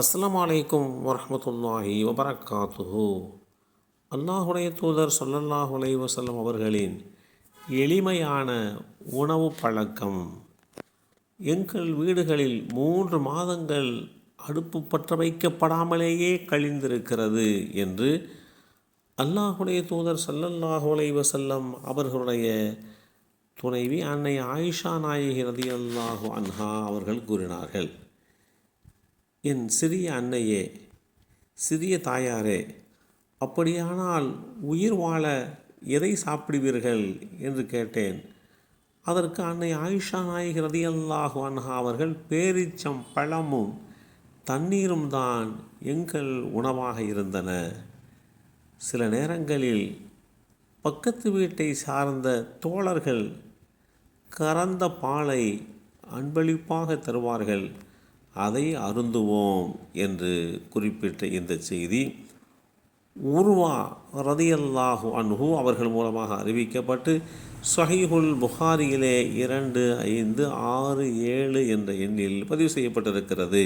அஸ்லாம் வலைக்கும் வரமத்துல்லாஹி வபரக்காத்துஹு. அல்லாஹுடைய தூதர் சொல்லல்லாஹ் அலைஹி அவர்களின் எளிமையான உணவு பழக்கம். எங்கள் வீடுகளில் மூன்று மாதங்கள் அடுப்பு பற்ற வைக்கப்படாமலேயே கழிந்திருக்கிறது என்று அல்லாஹுடைய தூதர் சல்லல்லாஹ் அலைஹி அவர்களுடைய துணைவி அன்னை ஆயிஷா நாயகி ரதியல்லாஹு அன்ஹா அவர்கள் கூறினார்கள். என் சிறிய அன்னையே சிறிய தாயாரே அப்படியானால் உயிர் வாழ எதை சாப்பிடுவீர்கள்? என்று கேட்டேன். அதற்கு அன்னை ஆயிஷா நாயகி ரதியல்லாஹு அன்ஹா அவர்கள் பேரிச்சம் பழமும் தண்ணீரும் தான் எங்கள் உணவாக இருந்தன. சில நேரங்களில் பக்கத்து வீட்டை சார்ந்த தோழர்கள் கறந்த பாலை அன்பளிப்பாக தருவார்கள். அதை அருந்துவோம் என்று குறிப்பிட்ட இந்த செய்தி உருவா ரதியல்லாஹு அன்ஹு அவர்கள் மூலமாக அறிவிக்கப்பட்டு சஹீஹுல் புகாரியிலே இரண்டு ஐந்து ஆறு ஏழு என்ற எண்ணில் பதிவு செய்யப்பட்டிருக்கிறது.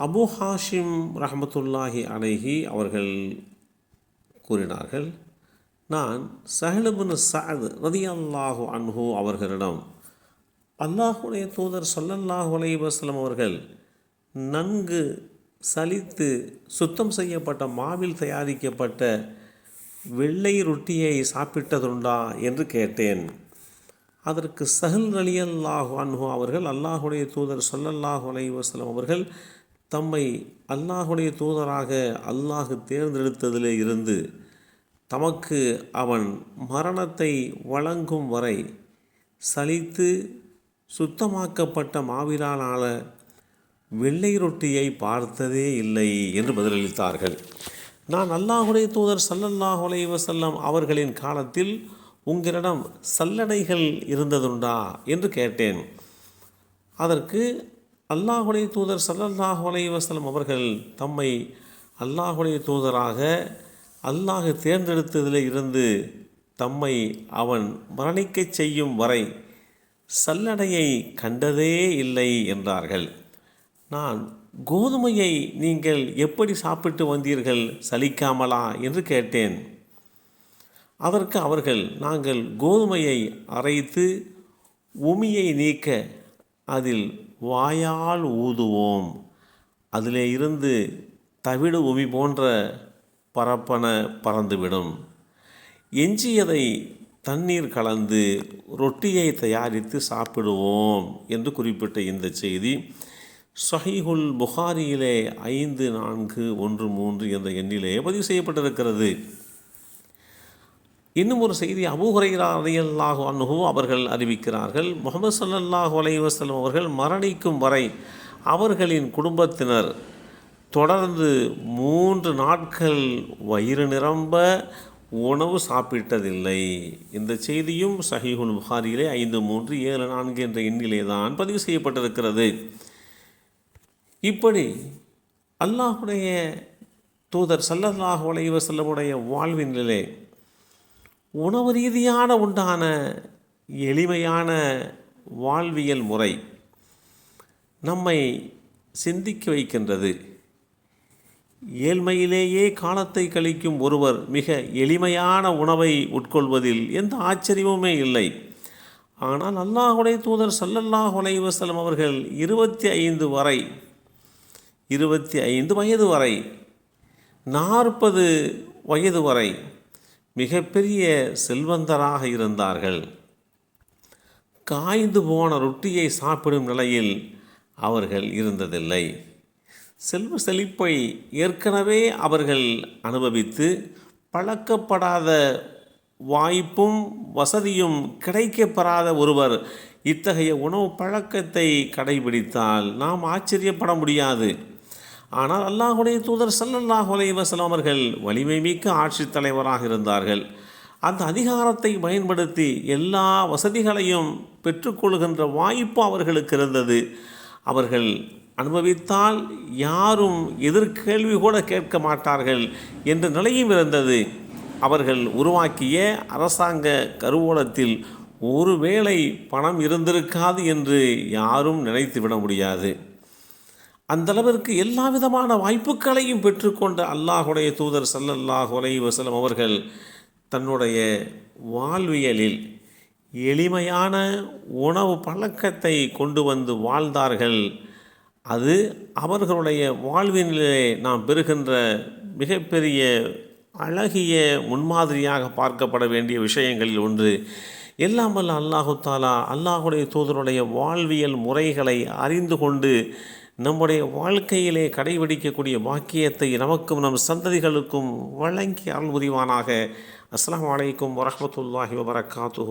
அபு ஹாஷிம் ரஹமத்துல்லாஹி அலைஹி அவர்கள் கூறினார்கள் நான் சஹலுபின் சஅத் ரதியல்லாஹு அன்ஹு அவர்களிடம் அல்லாஹுடைய தூதர் சொல்லல்லாஹு அலைவாஸ்லம் அவர்கள் நன்கு சலித்து சுத்தம் செய்யப்பட்ட மாவில் தயாரிக்கப்பட்ட வெள்ளை ரொட்டியை சாப்பிட்டதுண்டா என்று கேட்டேன். அதற்கு சஹல் அலியல்லாஹு அன்ஹு அவர்கள் அல்லாஹுடைய தூதர் சொல்லல்லாஹு அலைவாஸ்லம் அவர்கள் தம்மை அல்லாஹுடைய தூதராக அல்லாஹ் தேர்ந்தெடுத்ததிலே இருந்து தமக்கு அவன் மரணத்தை வழங்கும் வரை சலித்து சுத்தமாக்கப்பட்ட மாவிலான வெள்ளை ரொட்டியை பார்த்ததே இல்லை என்று பதிலளித்தார்கள். நான் அல்லாஹுடைய தூதர் சல்லல்லாஹு அலைஹி செல்லம் அவர்களின் காலத்தில் உங்களிடம் சல்லடைகள் இருந்ததுண்டா என்று கேட்டேன். அதற்கு அல்லாஹுடைய தூதர் சல்லல்லாஹு அலைஹி அவர்கள் தம்மை அல்லாஹுடைய தூதராக அல்லாஹ் தேர்ந்தெடுத்ததில் இருந்து தம்மை அவன் மரணிக்கச் செய்யும் வரை சல்லடையை கண்டதே இல்லை என்றார்கள். நான் கோதுமையை நீங்கள் எப்படி சாப்பிட்டு வந்தீர்கள்? சலிக்காமலா? என்று கேட்டேன். அதற்கு அவர்கள் நாங்கள் கோதுமையை அரைத்து உமியை நீக்க அதில் வாயால் ஊதுவோம். அதிலே இருந்து தவிடு உமி போன்ற பரப்பன பறந்துவிடும். எஞ்சியதை தண்ணீர் கலந்து ரொட்டியை தயாரித்து சாப்பிடுவோம் என்று குறிப்பிட்ட இந்த செய்தி சஹிஹுல் புகாரியிலே ஐந்து நான்கு ஒன்று மூன்று என்ற எண்ணிலே பதிவு செய்யப்பட்டிருக்கிறது. இன்னும் ஒரு செய்தி அபூஹரைரா அதையல்லாஹு அன்ஹு அவர்கள் அறிவிக்கிறார்கள். முகமது சல்லல்லாஹு அலைஹி அவர்கள் மரணிக்கும் வரை அவர்களின் குடும்பத்தினர் தொடர்ந்து மூன்று நாட்கள் வயிறு நிரம்ப உணவு சாப்பிட்டதில்லை. இந்த செய்தியும் சஹீஹுல் புகாரியிலே ஐந்து மூன்று ஏழு நான்கு என்ற எண்ணிலே தான் பதிவு செய்யப்பட்டிருக்கிறது. இப்படி அல்லாஹுடைய தூதர் சல்லல்லாஹு அலைஹி வாழ்வின் வாழ்வினிலே உணவு ரீதியான உண்டான எளிமையான வாழ்வியல் முறை நம்மை சிந்திக்க வைக்கின்றது. ஏழ்மையிலேயே காலத்தை கழிக்கும் ஒருவர் மிக எளிமையான உணவை உட்கொள்வதில் எந்த ஆச்சரியமுமே இல்லை. ஆனால் அல்லாஹுடைய தூதர் சல்லல்லாஹ் வசலம் அவர்கள் இருபத்தி ஐந்து வரை இருபத்தி ஐந்து வயது வரை நாற்பது வயது வரை மிகப்பெரிய செல்வந்தராக இருந்தார்கள். காய்ந்து போன ரொட்டியை சாப்பிடும் நிலையில் அவர்கள் இருந்ததில்லை. செல்வ செழிப்பை ஏற்கனவே அவர்கள் அனுபவித்து பழக்கப்படாத வாய்ப்பும் வசதியும் கிடைக்கப்பெறாத ஒருவர் இத்தகைய உணவு பழக்கத்தை கடைபிடித்தால் நாம் ஆச்சரியப்பட முடியாது. ஆனால் அல்லாஹுடைய தூதர் சல்லல்லாஹ் வசலம் அவர்கள் வலிமை மிக்க ஆட்சித் தலைவராக இருந்தார்கள். அந்த அதிகாரத்தை பயன்படுத்தி எல்லா வசதிகளையும் பெற்றுக்கொள்கின்ற வாய்ப்பு அவர்களுக்கு இருந்தது. அவர்கள் அனுபவித்தால் யாரும் எதிர்கேள்வி கூட கேட்க மாட்டார்கள் என்ற நிலையும் இருந்தது. அவர்கள் உருவாக்கிய அரசாங்க கருவூலத்தில் ஒருவேளை பணம் இருந்திருக்காது என்று யாரும் நினைத்துவிட முடியாது. அந்தளவிற்கு எல்லா விதமான வாய்ப்புகளையும் பெற்றுக்கொண்ட அல்லாஹுடைய தூதர் சல்லல்லாஹ் அலைஹி வசலம் அவர்கள் தன்னுடைய வாழ்வியலில் எளிமையான உணவு பழக்கத்தை கொண்டு வந்து வாழ்ந்தார்கள். அது அவர்களுடைய வாழ்வினிலே நாம் பெறுகின்ற மிகப்பெரிய அழகிய முன்மாதிரியாக பார்க்கப்பட வேண்டிய விஷயங்களில் ஒன்று. எல்லாம் வல்ல அல்லாஹு தாலா அல்லாஹுடைய தூதருடைய வாழ்வியல் முறைகளை அறிந்து கொண்டு நம்முடைய வாழ்க்கையிலே கடைபிடிக்கக்கூடிய பாக்கியத்தை நமக்கும் நம் சந்ததிகளுக்கும் வழங்கி அருள் புரிவானாக. அஸ்லாம் அலைக்கும் வரமத்துல்லாஹி வபரகாத்து